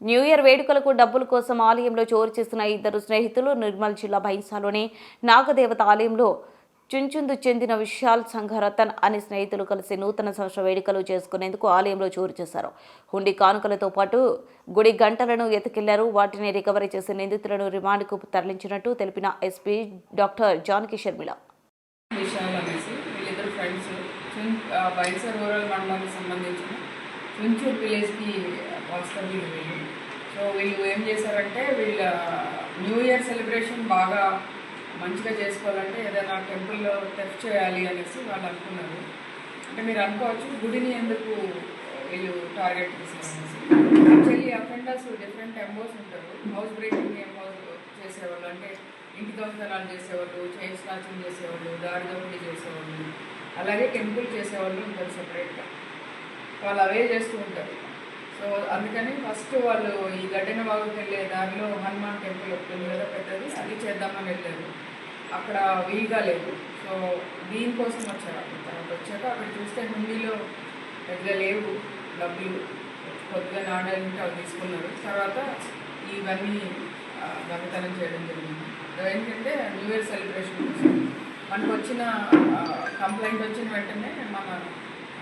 New year వేడుకలకు డబ్బుల కోసం ఆలయంలో చోరు చేసిన ఇద్దరు స్నేహితులు నిర్మల్ జిల్లా బైన్సాలోని నాగదేవత ఆలయంలో చుంచుందు చెందిన విశాల్ సంఘరతన్ అనే స్నేహితులు కలిసి నూతన సంవత్సర వేడుకలు చేసుకునేందుకు ఆలయంలో చోరు చేశారు. హుండీ కానుకలతో పాటు గుడి గంటలను ఎత్తుకెళ్ళారు. వాటిని రికవరీ చేసి నిందితులను రిమాండ్కు తరలించినట్టు తెలిపిన ఎస్పీ డాక్టర్ జానకి షర్మిల విశాల్ అనేసి వీళ్ళిద్దరు ఫ్రెండ్స్. రూరల్ మండలానికి సంబంధించిన చుంచూర్ విలేజ్కి వస్తారు వీళ్ళు సో వీళ్ళు ఏం చేశారంటే వీళ్ళ న్యూ ఇయర్ సెలబ్రేషన్ బాగా మంచిగా చేసుకోవాలంటే ఏదైనా టెంపుల్లో టెస్ట్ చేయాలి అనేసి వాళ్ళు అనుకున్నారు. అంటే మీరు అనుకోవచ్చు గుడిని ఎందుకు వీళ్ళు టార్గెట్ చేసేసి యాక్చువల్లీ అఫెండర్స్ డిఫరెంట్ ఎంబోస్ ఉంటారు. హౌస్ బ్రేకింగ్ ఎంబోస్ చేసేవాళ్ళు అంటే ఇంటి దొంగతనాలు చేసేవాళ్ళు చైన్ స్నాచింగ్ చేసేవాళ్ళు దారి దోపిడీ చేసేవాళ్ళు అలాగే టెంపుల్ చేసేవాళ్ళు ఉంటారు సపరేట్గా. వాళ్ళు అవే చేస్తూ ఉంటారు. సో అందుకని ఫస్ట్ వాళ్ళు ఈ గడ్డెన బాగుకి వెళ్ళే దారిలో హనుమాన్ టెంపుల్ ఒకటి ఉంది కదా పెద్దది అది చేద్దామని వెళ్ళారు. అక్కడ వీగా లేదు. సో దీనికోసం వచ్చారు అక్కడ. తర్వాత వచ్చాక అక్కడ చూస్తే హిందీలో పెద్దగా లేవు డబ్బులు. కొద్దిగా నాణ్యాలు అవి తీసుకున్నారు. తర్వాత ఇవన్నీ దొంగతనం చేయడం జరిగింది. ఏంటంటే న్యూ ఇయర్ సెలబ్రేషన్ మనకు వచ్చిన కంప్లైంట్ వచ్చిన వెంటనే మన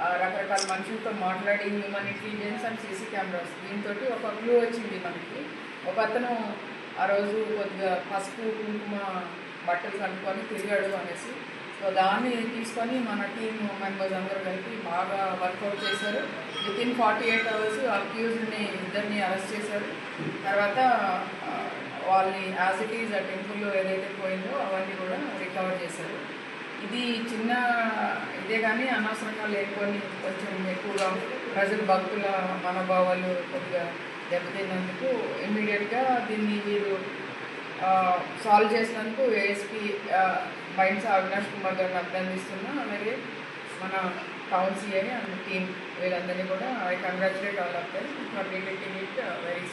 రకరకాల మనుషులతో మాట్లాడి human intelligence and CC cameras. దీంతో ఒక క్లూ వచ్చింది మనకి. ఒక అతను ఆ రోజు కొద్దిగా పసుపు కుంకుమ బట్టలు కనుక్కొని తిరిగాడు అనేసి. సో దాన్ని తీసుకొని మన టీమ్ మెంబర్స్ అందరూ కలిపి బాగా వర్కౌట్ చేశారు. With in forty eight hours అక్యూజ్డ్ని ఇద్దరిని అరెస్ట్ చేశారు. తర్వాత వాళ్ళని యాజ్ ఇట్ ఈజ్ ఆ టెంపుల్లో ఏదైతే పోయిందో అవన్నీ కూడా రికవర్ చేశారు. ఇది చిన్న ఇదే కానీ అనవసరంగా లేకపోయి కొంచెం ఎక్కువగా ప్రజలు భక్తుల మనోభావాలు కొద్దిగా దెబ్బతిన్నందుకు ఇమ్మీడియట్గా దీన్ని మీరు సాల్వ్ చేసినందుకు ఏఎస్పీ మైండ్స్ అవినాష్ కుమార్ గారిని అభినందిస్తున్నా. అలాగే మన టౌన్ సిఐ అండ్ టీమ్ వీళ్ళందరినీ కూడా I congratulate all of them for detecting it very